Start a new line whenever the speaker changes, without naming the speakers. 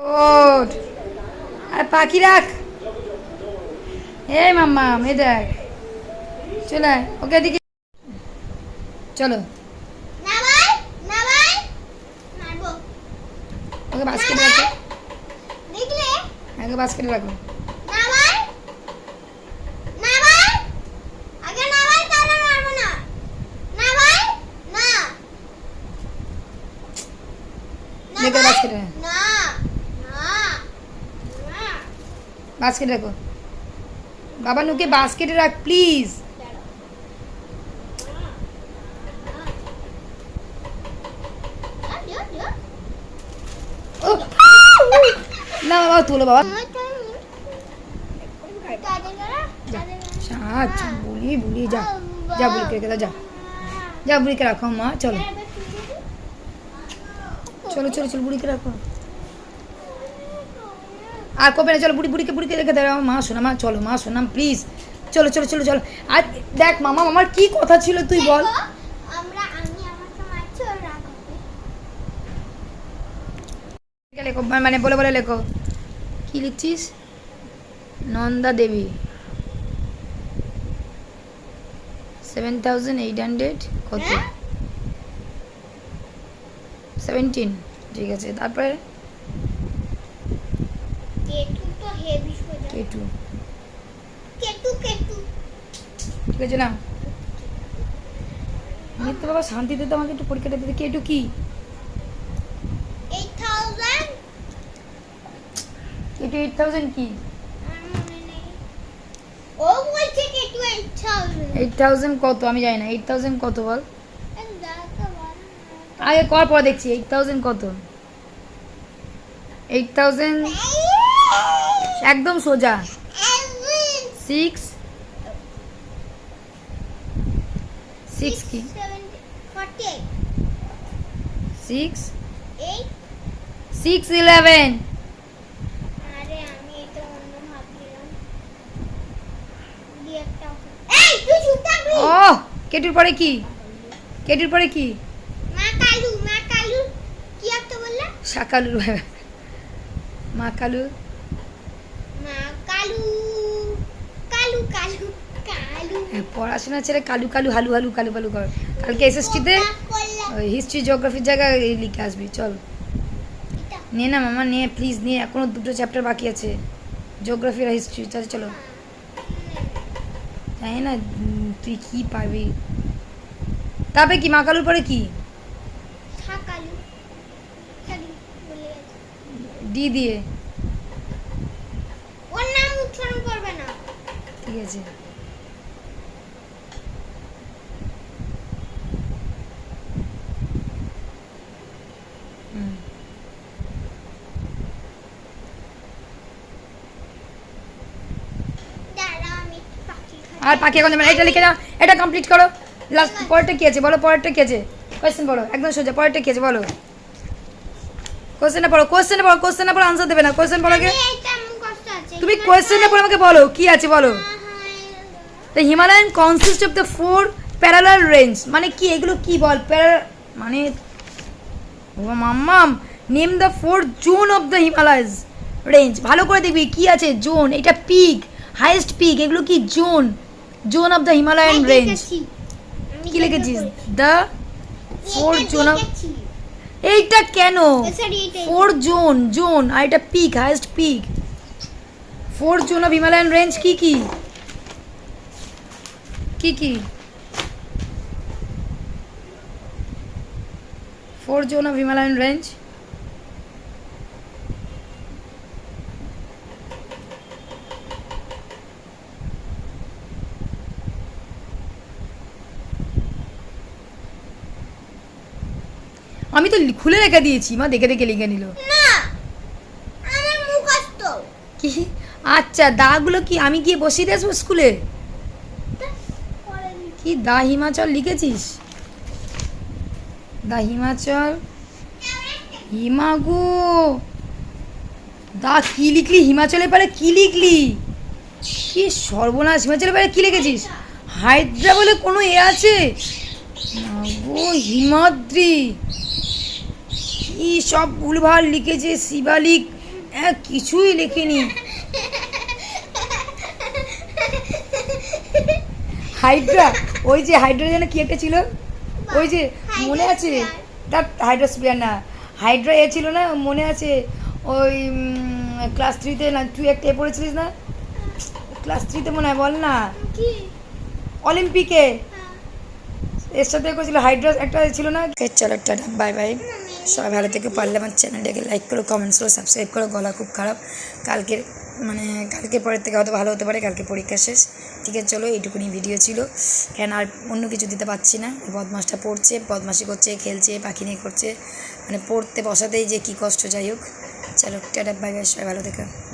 ওঠ আর পাখি রাখ এই মাম্মা মে দেখ চলে আয়, ওকে এদিকে চলো
নামাই নামাই মারবো
ওকে বাস্কেটে রাখো
দেখলে
আগে বাস্কেটে রাখো
নামাই নামাই আগে নামাই তাহলে মারবো না নামাই না
দেখে
নামাই।
বাস্কেটে
না না না
বাস্কেটে রাখো বাবা নুকে বাস্কেটে রাখ প্লিজ
দিও, দিও।
ও না বাবা তোলো বাবা যা আচ্ছা বলি বলি যা যা বুড়িকে রেখে দাও যা যা বুড়িকে রাখো মা চলো চলো চলো চলো বুড়িকে রাখো আর কবে না চলো বুড়ি বুড়িকে বুড়িকে রেখে দাও। মা শোনা মা চলো মা শোনাম প্লিজ চলো চলো চলো চলো। আর দেখ মামা আমার কি কথা ছিল তুই বল। লেখো মানে বলে বলে লেখো। কি লিখছিস? Nanda Devi. Seven thousand eight hundred কত?
হ্যাঁ?
সেভেন্টিন ঠিক আছে। তারপরে
কেতু তো হেভি সোজা
কে টু
কেতু কেতু
ঠিক আছে না? মিথ্যে বাবা শান্তিতে তো আমাকে একটু পরীক্ষাটা দিতে কে টু কি?
Eight thousand
K two eight thousand কি?
ও বলছে এইট থাউজেন্ড
এইট থাউজেন্ড কত? আমি জানি না। এইট থাউজেন্ড কত বল? আগে কর পর দেখছি। এইট থাউজেন্ড কত? এইট থাউজেন্ড একদম সোজা। সিক্স সিক্স কি? সিক্স সিক্স ইলেভেন ও কেটুর পরে কি? কেটুর পরে কি?
মা কালু মা কালু কি একটা বললা?
শাকালু। মা কালু
মা কালু কালু কালু কালু
হ্যাঁ, পড়াশোনা ছেড়ে কালু কালু হালু হালু কালু কালু কর। কালকে এসএসটিতে ওই হিস্ট্রি জিওগ্রাফির জায়গায় লিখে আসবি চল। নে না মামা নে প্লিজ নে এখনও দুটো চ্যাপ্টার বাকি আছে। জিওগ্রাফি আর হিস্ট্রি তাহলে চলো। জানি না তুই কি পাবি তারপরে কি মা কালুর পরে কি? ডি দিয়ে।
ওর নাম উচ্চারণ করবে না।
ঠিক আছে হুম
দাঁড়া আমি একটু পাখি খাই
আর পাখি এখন এটা লিখে নাও এটা কমপ্লিট করো। লাস্ট পরেরটা কি আছে? বলো, পরেরটা কি আছে? কোয়েশ্চেন বলো একদম সোজা। পরেরটা কি আছে? বলো। কোয়েশ্চেনটা পড়ো কোয়েশ্চেনটা পড়ো কোয়েশ্চেনটা পড়ো আনসার দেবে না। কোয়েশ্চেন বলো কে তুমি কোয়েশ্চেনটা পড়ো আমাকে বলো, কি আছে বলো? The Himalayan consist of the four parallel range মানে কি? এগুলো কি বল? প্যারা মানে ও মাম্মাম name the four zone of the Himalayas range ভালো করে দেখবি, কি আছে? জোন এটা পিক হাইয়েস্ট পিক এগুলো কি? Zone zone of the Himalayan range কি লিখেছিস দ্য ফোর জোন অফ এইটা কেন? ফোর জোন জোন আর এটা peak highest peak four zone of Himalayan range কি কি কি কি four zone of Himalayan range আমি তো খুলে রেখে দিয়েছি মা দেখে দেখে লিখে নিল।
না আমার মুখস্থ
কি? আচ্ছা দাগুলো কি আমি গিয়ে বসিয়ে দিয়ে আসব স্কুলে? কি দা হিমাচল লিখেছিস? দা হিমাচল? হিমাগো দা কি লিখলি? হিমাচলের পরে কি লিখলি? কি সর্বনাশ হিমাচলের পরে কি লিখেছিস? হায়দ্রা বলে কোনো এ আছে? হিমাদ্রি। কি সব ভুলভাল লিখেছে শিবালিক? হ্যাঁ কিছুই লিখিনি। হাইড্রা ওই যে হাইড্রা যেন কি একটা ছিল? ওই যে মনে আছে? তার হাইড্রা স্পিয়ার না। হাইড্রা এ ছিল না মনে আছে? ওই ক্লাস থ্রিতে না তুই একটা এ পড়েছিলিস না? ক্লাস থ্রিতে মনে হয় বল না। অলিম্পিকে এর সাথে করেছিল হাইড্রা একটা ছিল না? চলো টাটা বাই বাই সবাই ভালো থেকে পারলে আমার চ্যানেলটাকে লাইক করো কমেন্টস করো সাবস্ক্রাইব করো, গলা খুব খারাপ। কালকের মানে কালকে পরের থেকে হয়তো ভালো হতে পারে, কালকে পরীক্ষা শেষ। ঠিক আছে, চলো এইটুকুনি ভিডিও ছিল। কেন আর অন্য কিছু দিতে পারছি না। বদমাসটা পড়ছে, বদমাসি করছে, খেলছে, পাখি নিয়ে করছে। মানে পড়তে বসাতেই যে কী কষ্ট, যাই হোক। চলো, টাটা বাই বাই সবাই ভালো থেকো।